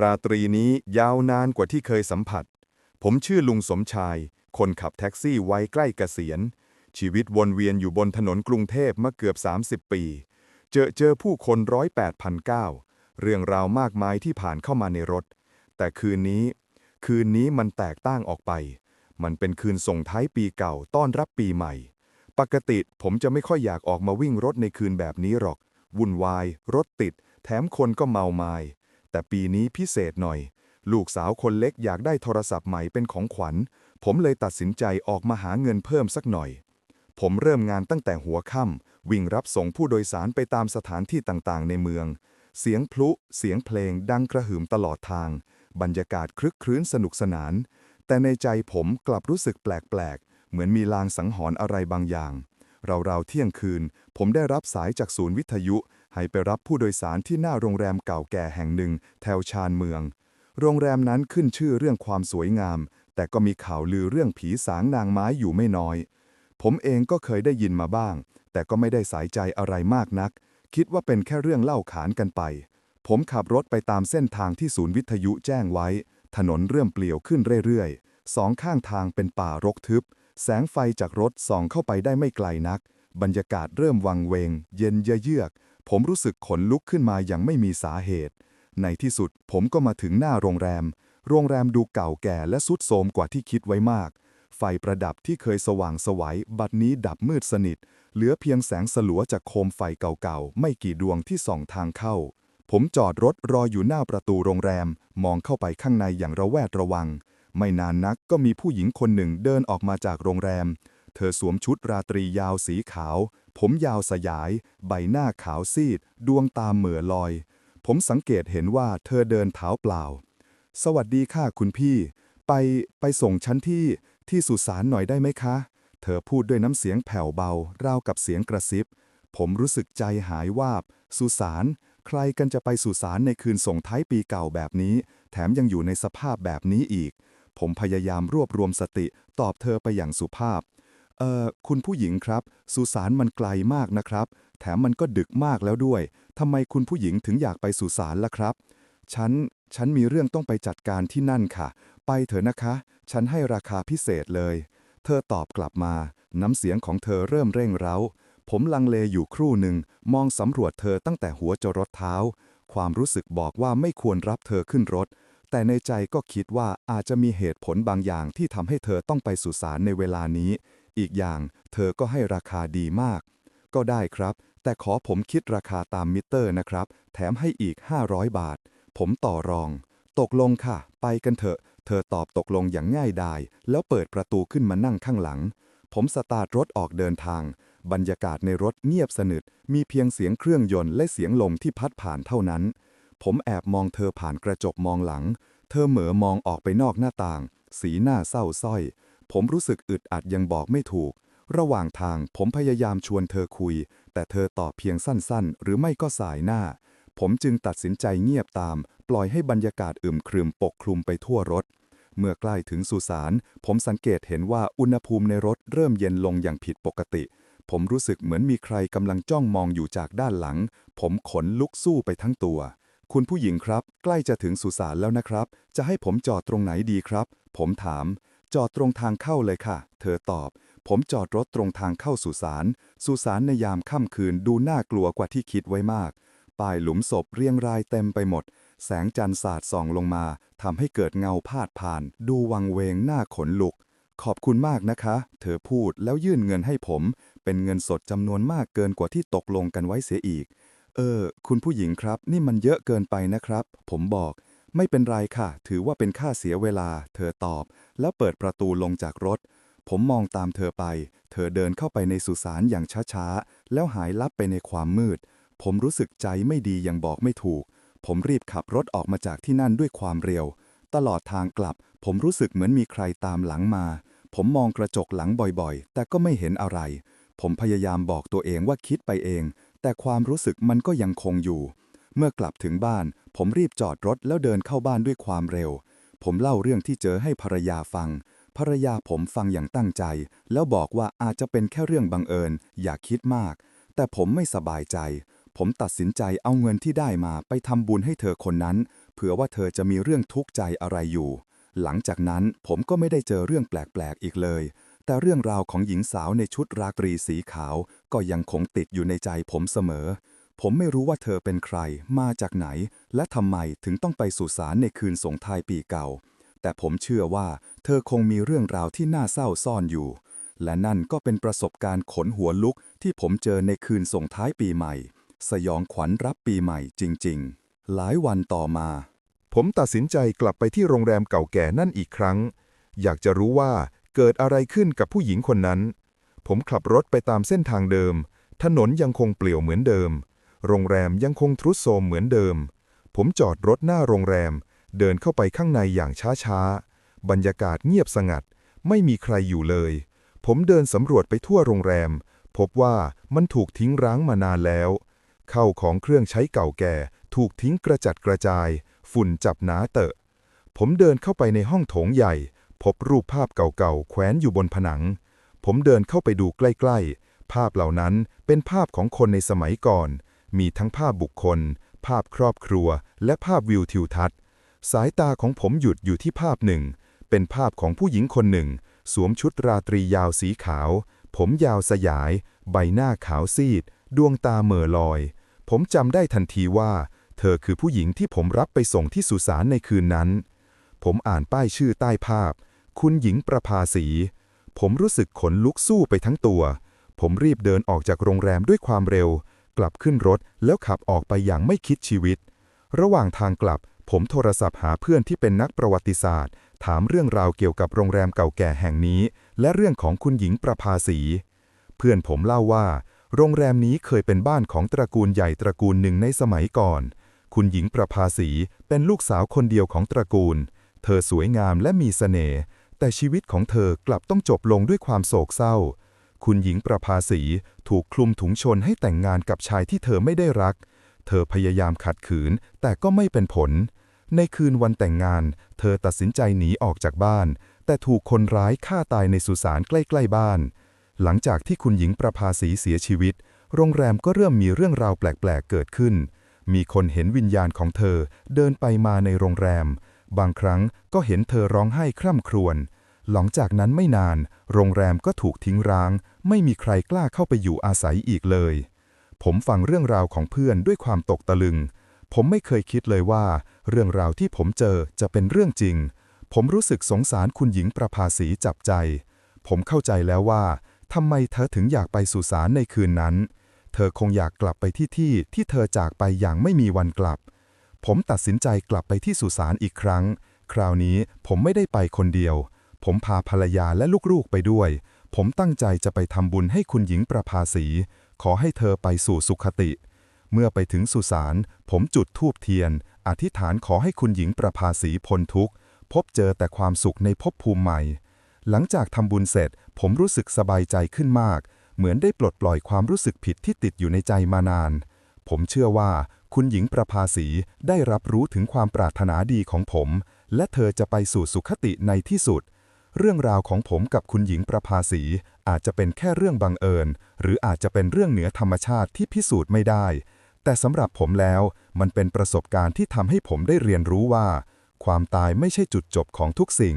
ราตรีนี้ยาวนานกว่าที่เคยสัมผัส ผมชื่อลุงสมชาย คนขับแท็กซี่วัยใกล้เกษียณ ชีวิตวนเวียนอยู่บนถนนกรุงเทพมาเกือบ 30 ปี เจอเจอผู้คนร้อยแปดพันเก้าเรื่องราวมากมายที่ผ่านเข้ามาในรถ แต่คืนนี้ คืนนี้มันแตกต่างออกไป มันเป็นคืนส่งท้ายปีเก่าต้อนรับปีใหม่ ปกติผมจะไม่ค่อยอยากออกมาวิ่งรถในคืนแบบนี้หรอก วุ่นวาย รถติด แถมคนก็เมาไมาย แต่ปีนี้พิเศษหน่อย ลูกสาวคนเล็กอยากได้โทรศัพท์ใหม่เป็นของขวัญ ผมเลยตัดสินใจออกมาหาเงินเพิ่มสักหน่อย ผมเริ่มงานตั้งแต่หัวค่ำวิ่งรับส่งผู้โดยสารไปตามสถานที่ต่างๆ ในเมือง เสียงพลุ เสียงเพลงดังกระหึ่มตลอดทาง บรรยากาศคลึกครื้นสนุกสนาน แต่ในใจผมกลับรู้สึกแปลกๆ เหมือนมีลางสังหรณ์อะไรบางอย่างราวๆเที่ยงคืน ผมได้รับสายจากศูนย์วิทยุ ให้ไปรับผู้โดยสารที่หน้าโรงแรมเก่าแก่แห่งหนึ่ง แถวชานเมือง โรงแรมนั้นขึ้นชื่อเรื่องความสวยงาม แต่ก็มีข่าวลือเรื่องผีสางนางไม้อยู่ไม่น้อย ผมเองก็เคยได้ยินมาบ้าง แต่ก็ไม่ได้สายใจอะไรมากนัก คิดว่าเป็นแค่เรื่องเล่าขานกันไป ผมขับรถไปตามเส้นทางที่ศูนย์วิทยุแจ้งไว้ ถนนเริ่มเปลี่ยวขึ้นเรื่อยๆ สองข้างทางเป็นป่ารกทึบ แสงไฟจากรถส่องเข้าไปได้ไม่ไกลนัก บรรยากาศเริ่มวังเวง เย็นเยือก ผมรู้สึกขนลุกขึ้นมาอย่างไม่มีสาเหตุ ในที่สุดผมก็มาถึงหน้าโรงแรม โรงแรมดูเก่าแก่และสุดโทรมกว่าที่คิดไว้มาก ไฟประดับที่เคยสว่างไสวัยบัดนี้ดับมืดสนิท เหลือเพียงแสงสลัวจากโคมไฟเก่าๆ ไม่กี่ดวงที่ส่องทางเข้า ผมจอดรถรออยู่หน้าประตูโรงแรม มองเข้าไปข้างในอย่างระแวดระวัง ไม่นานนักก็มีผู้หญิงคนหนึ่งเดินออกมาจากโรงแรม เธอสวมชุดราตรียาวสีขาว ผมยาวสยาย ใบหน้าขาวซีด ดวงตาเหม่อลอย ผมสังเกตเห็นว่าเธอเดินเท้าเปล่า สวัสดีค่ะคุณพี่ ไปไปส่งฉันที่ที่สุสานหน่อยได้ไหมคะ เธอพูดด้วยน้ำเสียงแผ่วเบา ราวกับเสียงกระซิบ ผมรู้สึกใจหายวาบ สุสาน ใครกันจะไปสุสานในคืนส่งท้ายปีเก่าแบบนี้ แถมยังอยู่ในสภาพแบบนี้อีก ผมพยายามรวบรวมสติตอบเธอไปอย่างสุภาพ เอ่อคุณผู้หญิงครับ สุสานมันไกลมากนะครับ แถมมันก็ดึกมากแล้วด้วยทำไมคุณผู้หญิงถึงอยากไปสุสานล่ะครับ ฉัน ฉันมีเรื่องต้องไปจัดการที่นั่นค่ะ ไปเถอะนะคะ ฉันให้ราคาพิเศษเลย เธอตอบกลับมา น้ำเสียงของเธอเริ่มเร่งเร้า ผมลังเลอยู่ครู่หนึ่ง มองสำรวจเธอตั้งแต่หัวจรดเท้า ความรู้สึกบอกว่าไม่ควรรับเธอขึ้นรถแต่ในใจก็คิดว่าอาจจะมีเหตุผลบางอย่างที่ทำให้เธอต้องไปสุสานในเวลานี้ อีกอย่าง เธอก็ให้ราคาดีมาก ก็ได้ครับ แต่ขอผมคิดราคาตามมิเตอร์นะครับ แถมให้อีก 500 บาท ผมต่อรอง ตกลงค่ะ ไปกันเถอะ เธอตอบตกลงอย่างง่ายดาย แล้วเปิดประตูขึ้นมานั่งข้างหลัง ผมสตาร์ทรถออกเดินทาง บรรยากาศในรถเงียบสนิท มีเพียงเสียงเครื่องยนต์และเสียงลมที่พัดผ่านเท่านั้น ผมแอบมองเธอผ่านกระจกมองหลัง เธอเหม่อมองออกไปนอกหน้าต่าง สีหน้าเศร้าสร้อย ผมรู้สึกอึดอัดยังบอกไม่ถูก ระหว่างทางผมพยายามชวนเธอคุย แต่เธอตอบเพียงสั้นๆ หรือไม่ก็สายหน้า ผมจึงตัดสินใจเงียบตาม ปล่อยให้บรรยากาศอึมครึมปกคลุมไปทั่วรถ เมื่อใกล้ถึงสุสานผมสังเกตเห็นว่าอุณหภูมิในรถเริ่มเย็นลงอย่างผิดปกติ ผมรู้สึกเหมือนมีใครกำลังจ้องมองอยู่จากด้านหลัง ผมขนลุกสู้ไปทั้งตัวคุณผู้หญิงครับ ใกล้จะถึงสุสานแล้วนะครับ จะให้ผมจอดตรงไหนดีครับ ผมถาม จอดตรงทางเข้าเลยค่ะ เธอตอบ ผมจอดรถตรงทางเข้าสุสาน สุสานในยามค่ำคืนดูน่ากลัวกว่าที่คิดไว้มากป้ายหลุมศพเรียงรายเต็มไปหมด แสงจันทร์สาดส่องลงมาทำให้เกิดเงาพาดผ่าน ดูวังเวงหน้าขนลุก ขอบคุณมากนะคะ เธอพูดแล้วยื่นเงินให้ผม เป็นเงินสดจำนวนมากเกินกว่าที่ตกลงกันไว้เสียอีก เออ คุณผู้หญิงครับ นี่มันเยอะเกินไปนะครับ ผมบอก ไม่เป็นไรค่ะ ถือว่าเป็นค่าเสียเวลา เธอตอบ แล้วเปิดประตูลงจากรถ ผมมองตามเธอไป เธอเดินเข้าไปในสุสานอย่างช้าๆ แล้วหายลับไปในความมืด ผมรู้สึกใจไม่ดียังบอกไม่ถูก ผมรีบขับรถออกมาจากที่นั่นด้วยความเร็ว ตลอดทางกลับ ผมรู้สึกเหมือนมีใครตามหลังมา ผมมองกระจกหลังบ่อยๆ แต่ก็ไม่เห็นอะไร ผมพยายามบอกตัวเองว่าคิดไปเอง แต่ความรู้สึกมันก็ยังคงอยู่ เมื่อกลับถึงบ้าน ผมรีบจอดรถแล้วเดินเข้าบ้านด้วยความเร็ว ผมเล่าเรื่องที่เจอให้ภรรยาฟัง ภรรยาผมฟังอย่างตั้งใจ แล้วบอกว่าอาจจะเป็นแค่เรื่องบังเอิญ อย่าคิดมาก แต่ผมไม่สบายใจ ผมตัดสินใจเอาเงินที่ได้มาไปทำบุญให้เธอคนนั้น เผื่อว่าเธอจะมีเรื่องทุกข์ใจอะไรอยู่ หลังจากนั้นผมก็ไม่ได้เจอเรื่องแปลกๆอีกเลยแต่เรื่องราวของหญิงสาวในชุดราตรีสีขาวก็ยังคงติดอยู่ในใจผมเสมอ ผมไม่รู้ว่าเธอเป็นใคร มาจากไหน และทำไมถึงต้องไปสุสานในคืนสงท้ายปีเก่า แต่ผมเชื่อว่า เธอคงมีเรื่องราวที่น่าเศร้าซ่อนอยู่ และนั่นก็เป็นประสบการณ์ขนหัวลุกที่ผมเจอในคืนส่งท้ายปีใหม่ สยองขวัญรับปีใหม่จริง ๆ หลายวันต่อมา ผมตัดสินใจกลับไปที่โรงแรมเก่าแก่นั่นอีกครั้ง อยากจะรู้ว่าเกิดอะไรขึ้นกับผู้หญิงคนนั้น ผมขับรถไปตามเส้นทางเดิม ถนนยังคงเปลี่ยวเหมือนเดิม โรงแรมยังคงทรุดโทรมเหมือนเดิม ผมจอดรถหน้าโรงแรม เดินเข้าไปข้างในอย่างช้าๆ บรรยากาศเงียบสงัด ไม่มีใครอยู่เลย ผมเดินสำรวจไปทั่วโรงแรม พบว่ามันถูกทิ้งร้างมานานแล้ว เข้าของเครื่องใช้เก่าแก่ ถูกทิ้งกระจัดกระจาย ฝุ่นจับหนาเตอะ ผมเดินเข้าไปในห้องโถงใหญ่ พบรูปภาพเก่าๆ แขวนอยู่บนผนัง ผมเดินเข้าไปดูใกล้ๆ ภาพเหล่านั้นเป็นภาพของคนในสมัยก่อน มีทั้งภาพบุคคล ภาพครอบครัว และภาพวิวทิวทัศน์ สายตาของผมหยุดอยู่ที่ภาพหนึ่ง เป็นภาพของผู้หญิงคนหนึ่ง สวมชุดราตรียาวสีขาว ผมยาวสยาย ใบหน้าขาวซีด ดวงตาเหม่อลอย ผมจำได้ทันทีว่า เธอคือผู้หญิงที่ผมรับไปส่งที่สุสานในคืนนั้น ผมอ่านป้ายชื่อใต้ภาพ คุณหญิงประภาสี ผมรู้สึกขนลุกสู้ไปทั้งตัว ผมรีบเดินออกจากโรงแรมด้วยความเร็ว กลับขึ้นรถแล้วขับออกไปอย่างไม่คิดชีวิต ระหว่างทางกลับ ผมโทรศัพท์หาเพื่อนที่เป็นนักประวัติศาสตร์ ถามเรื่องราวเกี่ยวกับโรงแรมเก่าแก่แห่งนี้ และเรื่องของคุณหญิงประภาสี เพื่อนผมเล่าว่า โรงแรมนี้เคยเป็นบ้านของตระกูลใหญ่ตระกูลหนึ่งในสมัยก่อน คุณหญิงประภาสีเป็นลูกสาวคนเดียวของตระกูล เธอสวยงามและมีเสน่ห์แต่ชีวิตของเธอกลับต้องจบลงด้วยความโศกเศร้า คุณหญิงประภาสีถูกคลุมถุงชนให้แต่งงานกับชายที่เธอไม่ได้รัก เธอพยายามขัดขืน แต่ก็ไม่เป็นผล ในคืนวันแต่งงาน เธอตัดสินใจหนีออกจากบ้าน แต่ถูกคนร้ายฆ่าตายในสุสานใกล้ๆบ้าน หลังจากที่คุณหญิงประภาสีเสียชีวิต โรงแรมก็เริ่มมีเรื่องราวแปลกๆเกิดขึ้น มีคนเห็นวิญญาณของเธอเดินไปมาในโรงแรม บางครั้งก็เห็นเธอร้องไห้คร่ำครวญ หลังจากนั้นไม่นาน โรงแรมก็ถูกทิ้งร้าง ไม่มีใครกล้าเข้าไปอยู่อาศัยอีกเลย ผมฟังเรื่องราวของเพื่อนด้วยความตกตะลึง ผมไม่เคยคิดเลยว่า เรื่องราวที่ผมเจอจะเป็นเรื่องจริง ผมรู้สึกสงสารคุณหญิงประภาสีจับใจ ผมเข้าใจแล้วว่าทำไมเธอถึงอยากไปสุสานในคืนนั้น เธอคงอยากกลับไปที่ที่ที่เธอจากไปอย่างไม่มีวันกลับ ผมตัดสินใจกลับไปที่สุสานอีกครั้ง คราวนี้ผมไม่ได้ไปคนเดียว ผมพาภรรยาและลูกๆไปด้วย ผมตั้งใจจะไปทำบุญให้คุณหญิงประภาสี ขอให้เธอไปสู่สุขติ เมื่อไปถึงสุสานผมจุดธูปเทียน อธิษฐานขอให้คุณหญิงประภาสีพ้นทุกข์ พบเจอแต่ความสุขในภพภูมิใหม่ หลังจากทำบุญเสร็จ ผมรู้สึกสบายใจขึ้นมาก เหมือนได้ปลดปล่อยความรู้สึกผิดที่ติดอยู่ในใจมานาน ผมเชื่อว่าคุณหญิงประภาสีได้รับรู้ถึงความปรารถนาดีของผม และเธอจะไปสู่สุขติในที่สุด เรื่องราวของผมกับคุณหญิงประภาสี อาจจะเป็นแค่เรื่องบังเอิญ หรืออาจจะเป็นเรื่องเหนือธรรมชาติที่พิสูจน์ไม่ได้ แต่สำหรับผมแล้ว มันเป็นประสบการณ์ที่ทำให้ผมได้เรียนรู้ว่า ความตายไม่ใช่จุดจบของทุกสิ่ง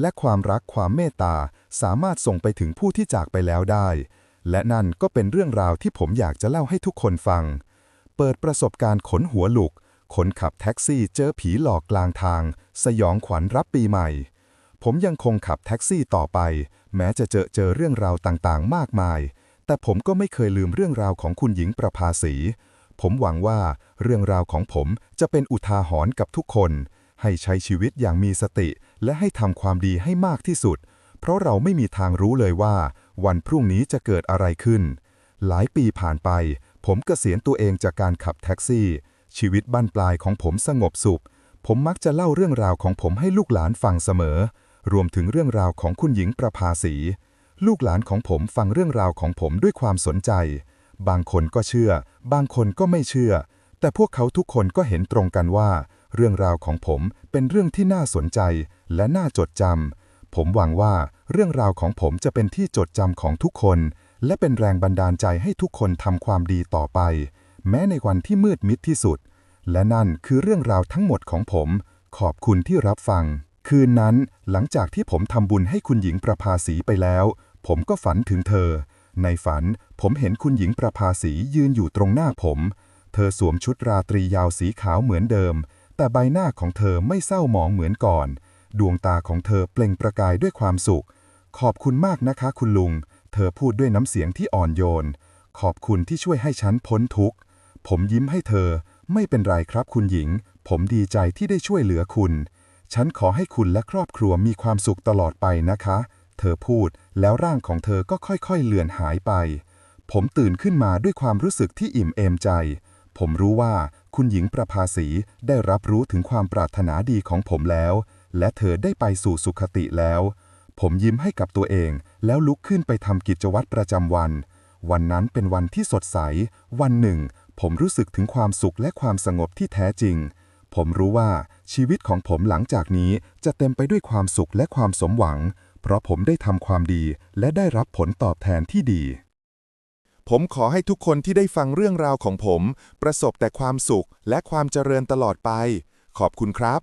และความรักความเมตตาสามารถส่งไปถึงผู้ที่จากไปแล้วได้ และนั่นก็เป็นเรื่องราวที่ผมอยากจะเล่าให้ทุกคนฟัง เปิดประสบการณ์ขนหัวลุกคนขับแท็กซี่เจอผีหลอกกลางทาง สยองขวัญรับปีใหม่ ผมยังคงขับแท็กซี่ต่อไป แม้จะเจอเจอเรื่องราวต่างๆ มากมาย แต่ผมก็ไม่เคยลืมเรื่องราวของคุณหญิงประภาสี ผมหวังว่าเรื่องราวของผมจะเป็นอุทาหรณ์กับทุกคน ให้ใช้ชีวิตอย่างมีสติ และให้ทำความดีให้มากที่สุด เพราะเราไม่มีทางรู้เลยว่า วันพรุ่งนี้จะเกิดอะไรขึ้น หลายปีผ่านไป ผมเกษียณตัวเองจากการขับแท็กซี่ ชีวิตบั้นปลายของผมสงบสุข ผมมักจะเล่าเรื่องราวของผมให้ลูกหลานฟังเสมอ รวมถึงเรื่องราวของคุณหญิงประภาสี ลูกหลานของผมฟังเรื่องราวของผมด้วยความสนใจ บางคนก็เชื่อ บางคนก็ไม่เชื่อ แต่พวกเขาทุกคนก็เห็นตรงกันว่า เรื่องราวของผมเป็นเรื่องที่น่าสนใจและน่าจดจำผมหวังว่าเรื่องราวของผมจะเป็นที่จดจำของทุกคน และเป็นแรงบันดาลใจให้ทุกคนทำความดีต่อไป แม้ในวันที่มืดมิดที่สุด และนั่นคือเรื่องราวทั้งหมดของผม ขอบคุณที่รับฟัง คืนนั้นหลังจากที่ผมทำบุญให้คุณหญิงประภาสีไปแล้ว ผมก็ฝันถึงเธอ ในฝันผมเห็นคุณหญิงประภาสียืนอยู่ตรงหน้าผม เธอสวมชุดราตรียาวสีขาวเหมือนเดิม แต่ใบหน้าของเธอไม่เศร้าหมองเหมือนก่อน ดวงตาของเธอเปล่งประกายด้วยความสุข ขอบคุณมากนะคะคุณลุง เธอพูดด้วยน้ำเสียงที่อ่อนโยน ขอบคุณที่ช่วยให้ฉันพ้นทุกข์ ผมยิ้มให้เธอ ไม่เป็นไรครับคุณหญิง ผมดีใจที่ได้ช่วยเหลือคุณ ฉันขอให้คุณและครอบครัวมีความสุขตลอดไปนะคะ เธอพูดแล้วร่างของเธอก็ค่อยๆเลือนหายไป ผมตื่นขึ้นมาด้วยความรู้สึกที่อิ่มเอมใจ ผมรู้ว่าคุณหญิงประภาสีได้รับรู้ถึงความปรารถนาดีของผมแล้ว และเธอได้ไปสู่สุขติแล้ว ผมยิ้มให้กับตัวเองแล้วลุกขึ้นไปทำกิจวัตรประจำวัน วันนั้นเป็นวันที่สดใส วันหนึ่ง ผมรู้สึกถึงความสุขและความสงบที่แท้จริง ผมรู้ว่าชีวิตของผมหลังจากนี้จะเต็มไปด้วยความสุขและความสมหวัง เพราะผมได้ทำความดีและได้รับผลตอบแทนที่ดี ผมขอให้ทุกคนที่ได้ฟังเรื่องราวของผม ประสบแต่ความสุขและความเจริญตลอดไป ขอบคุณครับ